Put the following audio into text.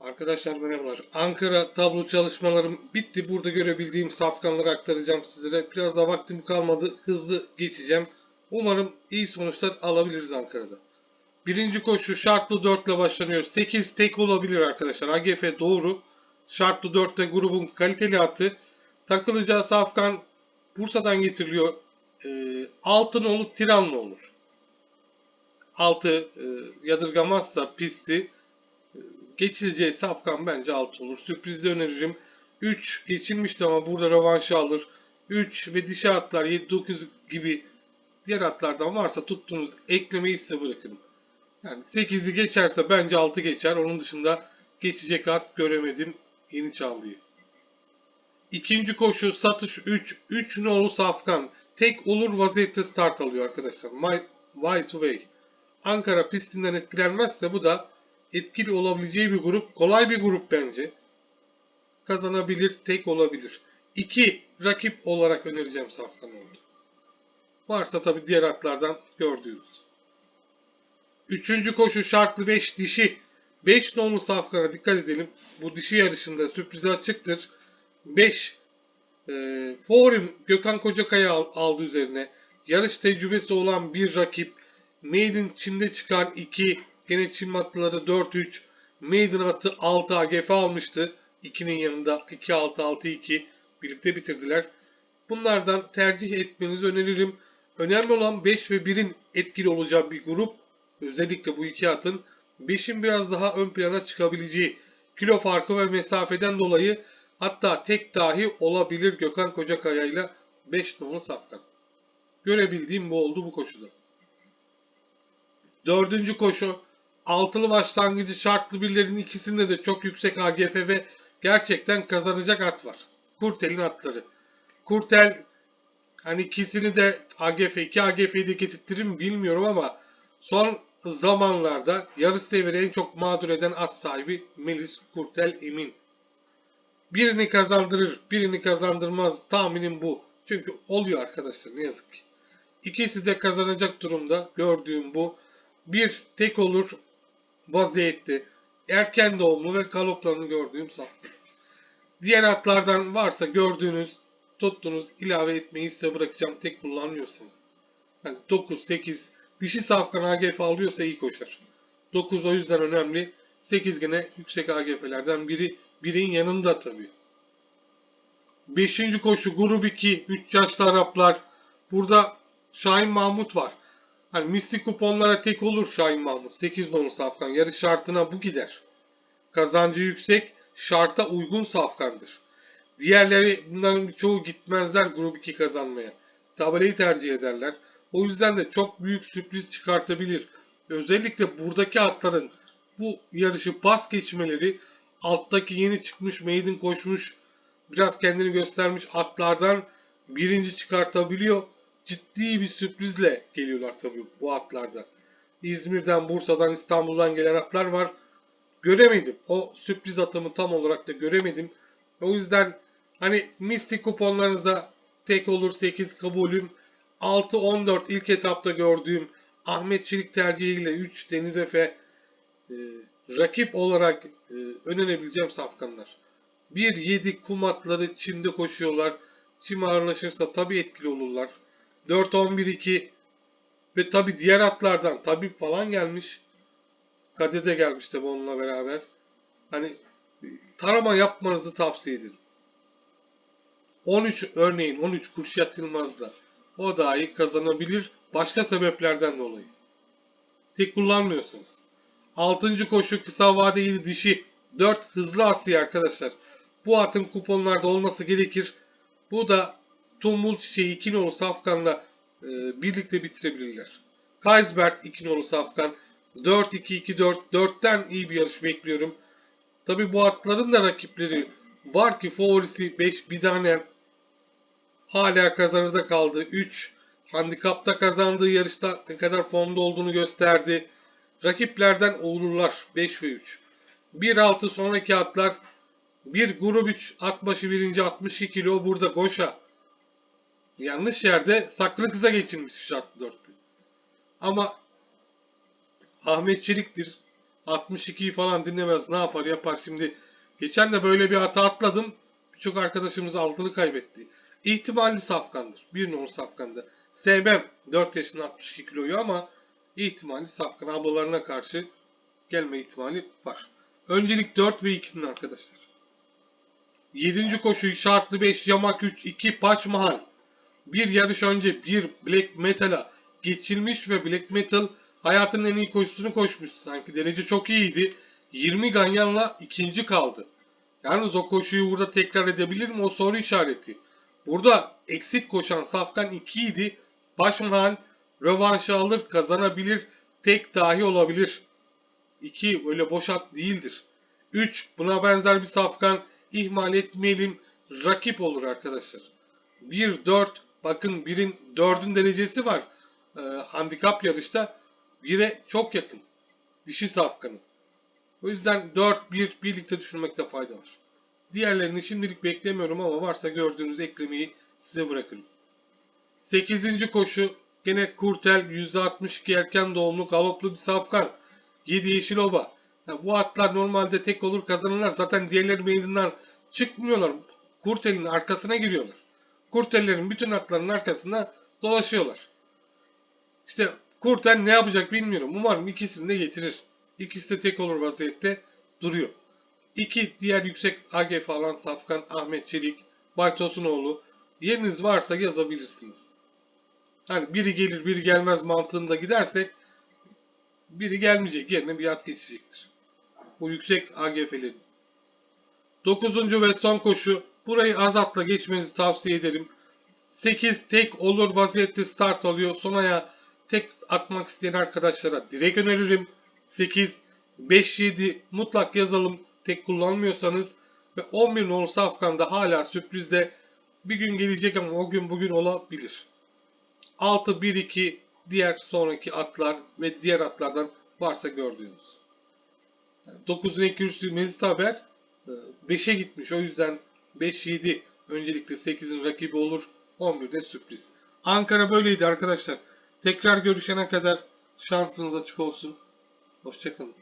Arkadaşlar merhabalar. Ankara tablo çalışmalarım bitti. Burada görebildiğim safkanları aktaracağım sizlere. Biraz da vaktim kalmadı. Hızlı geçeceğim. Umarım iyi sonuçlar alabiliriz Ankara'da. Birinci koşu şartlı 4 ile başlanıyor. 8 tek olabilir arkadaşlar. AGF doğru. Şartlı 4'te grubun kaliteli atı. Takılacağı safkan Bursa'dan getiriliyor. Ee, Altınoğlu Tiranlı olur. Altı e, yadırgamazsa pisti geçileceği safkan bence 6 olur. Sürprizde öneririm. 3 geçilmişti ama burada rövanşı alır. 3 ve dişi atlar 7-9 gibi diğer atlardan varsa tuttuğunuz eklemeyi size bırakın. Yani 8'i geçerse bence 6 geçer. Onun dışında geçecek at göremedim yeni çağlıyı. İkinci koşu satış 3. 3 nolu safkan. Tek olur vaziyette start alıyor arkadaşlar. My, White Way. Ankara pistinden etkilenmezse bu da etkili olabileceği bir grup. Kolay bir grup bence. Kazanabilir, tek olabilir. İki rakip olarak önereceğim Safkan oldu. Varsa tabi diğer atlardan gördüğünüz. Üçüncü koşu şartlı 5 dişi. 5 nolu Safkan'a dikkat edelim. Bu dişi yarışında sürprize açıktır. 5 e, Forum Gökhan Kocakaya al- aldı üzerine. Yarış tecrübesi olan bir rakip. Maiden Çim'de çıkan 2 Gene Çin atlıları 4-3. Maiden atı 6 AGF almıştı. 2'nin yanında 2-6-6-2 birlikte bitirdiler. Bunlardan tercih etmenizi öneririm. Önemli olan 5 ve 1'in etkili olacağı bir grup. Özellikle bu iki atın 5'in biraz daha ön plana çıkabileceği kilo farkı ve mesafeden dolayı hatta tek dahi olabilir Gökhan Kocakaya ile 5 numaralı safkan. Görebildiğim bu oldu bu koşuda. Dördüncü koşu altılı başlangıcı şartlı birlerin ikisinde de çok yüksek AGF ve gerçekten kazanacak at var. Kurtel'in atları. Kurtel hani ikisini de AGF 2 AGF'yi de getirtirir mi bilmiyorum ama son zamanlarda yarış seviyede en çok mağdur eden at sahibi Melis Kurtel Emin. Birini kazandırır, birini kazandırmaz tahminim bu. Çünkü oluyor arkadaşlar ne yazık ki. İkisi de kazanacak durumda gördüğüm bu. Bir tek olur vaziyette. Erken doğumlu ve galoplarını gördüğüm sattı. Diğer atlardan varsa gördüğünüz, tuttuğunuz ilave etmeyi size bırakacağım tek kullanmıyorsanız. Yani 9, 8, dişi safkan AGF alıyorsa iyi koşar. 9 o yüzden önemli. 8 gene yüksek AGF'lerden biri. Birin yanında tabii. 5. koşu grup 2, 3 yaşlı Araplar. Burada Şahin Mahmut var. Hani misli kuponlara tek olur Şahin Mahmut. 8 nolu safkan. Yarış şartına bu gider. Kazancı yüksek, şarta uygun safkandır. Diğerleri bunların çoğu gitmezler grup 2 kazanmaya. Tabelayı tercih ederler. O yüzden de çok büyük sürpriz çıkartabilir. Özellikle buradaki atların bu yarışı pas geçmeleri alttaki yeni çıkmış maiden koşmuş biraz kendini göstermiş atlardan birinci çıkartabiliyor ciddi bir sürprizle geliyorlar tabii bu atlarda. İzmir'den, Bursa'dan, İstanbul'dan gelen atlar var. Göremedim. O sürpriz atımı tam olarak da göremedim. O yüzden hani mistik kuponlarınıza tek olur 8 kabulüm. 6-14 ilk etapta gördüğüm Ahmet Çelik tercihiyle 3 Deniz Efe e, rakip olarak e, önerebileceğim safkanlar. 1-7 kum atları çimde koşuyorlar. Çim ağırlaşırsa tabii etkili olurlar. 4-11-2 ve tabi diğer atlardan Tabip falan gelmiş. Kadir de gelmiş tabi onunla beraber. Hani tarama yapmanızı tavsiye ederim. 13 örneğin 13 Kürşat Yılmaz'da o dahi kazanabilir başka sebeplerden dolayı. Tek kullanmıyorsanız. 6. koşu kısa vadeli dişi 4 hızlı Asya arkadaşlar. Bu atın kuponlarda olması gerekir. Bu da Tumbul Çiçeği 2 nolu Safkan'la e, birlikte bitirebilirler. Kaisbert 2 nolu Safkan 4-2-2-4 4'ten iyi bir yarış bekliyorum. Tabi bu atların da rakipleri var ki favorisi 5 bir tane hala kazanırda kaldı. 3 handikapta kazandığı yarışta ne kadar formda olduğunu gösterdi. Rakiplerden olurlar 5 ve 3. 1-6 sonraki atlar bir grup 3 at başı birinci 62 kilo burada Goşa yanlış yerde saklı kıza geçilmiş şartlı dörtte. Ama Ahmet Çelik'tir. 62'yi falan dinlemez. Ne yapar yapar şimdi. Geçen de böyle bir hata atladım. Birçok arkadaşımız altılı kaybetti. İhtimalli safkandır. Bir numara safkandı. Sevmem 4 yaşında 62 kiloyu ama ihtimalli safkan ablalarına karşı gelme ihtimali var. Öncelik 4 ve 2'nin arkadaşlar. 7. koşuyu şartlı 5 yamak 3 2 paç mahal. Bir yarış önce bir Black Metal'a geçilmiş ve Black Metal hayatının en iyi koşusunu koşmuş sanki. Derece çok iyiydi. 20 ganyanla ikinci kaldı. Yalnız o koşuyu burada tekrar edebilir mi? O soru işareti. Burada eksik koşan Safkan 2 idi. Başmahal rövanşı alır, kazanabilir, tek dahi olabilir. 2 böyle boş at değildir. 3 buna benzer bir Safkan ihmal etmeyelim rakip olur arkadaşlar. 1 4 bakın 1'in 4'ün derecesi var. Ee, handikap yarışta 1'e çok yakın. Dişi Safkan'ın. O yüzden 4-1 birlikte düşünmekte fayda var. Diğerlerini şimdilik beklemiyorum ama varsa gördüğünüz eklemeyi size bırakırım. 8. koşu gene Kurtel %62 erken doğumlu galoplu bir safkan. 7 yeşil oba. Ya bu atlar normalde tek olur kazanırlar. Zaten diğerleri meydandan çıkmıyorlar. Kurtel'in arkasına giriyorlar. Kurtellerin bütün atların arkasında dolaşıyorlar. İşte Kurtel ne yapacak bilmiyorum. Umarım ikisini de getirir. İkisi de tek olur vaziyette duruyor. İki diğer yüksek AGF alan Safkan, Ahmet Çelik, Baytosunoğlu. Yeriniz varsa yazabilirsiniz. Hani biri gelir biri gelmez mantığında gidersek biri gelmeyecek yerine bir at geçecektir. Bu yüksek AGF'lerin. Dokuzuncu ve son koşu. Burayı az atla geçmenizi tavsiye ederim. 8 tek olur vaziyette start alıyor. Son aya tek atmak isteyen arkadaşlara direkt öneririm. 8, 5, 7 mutlak yazalım. Tek kullanmıyorsanız ve 11 nolu safkanda hala sürprizde bir gün gelecek ama o gün bugün olabilir. 6, 1, 2 diğer sonraki atlar ve diğer atlardan varsa gördüğünüz. 9'un ek Haber 5'e gitmiş. O yüzden 5-7 öncelikle 8'in rakibi olur. 11'de sürpriz. Ankara böyleydi arkadaşlar. Tekrar görüşene kadar şansınız açık olsun. Hoşçakalın.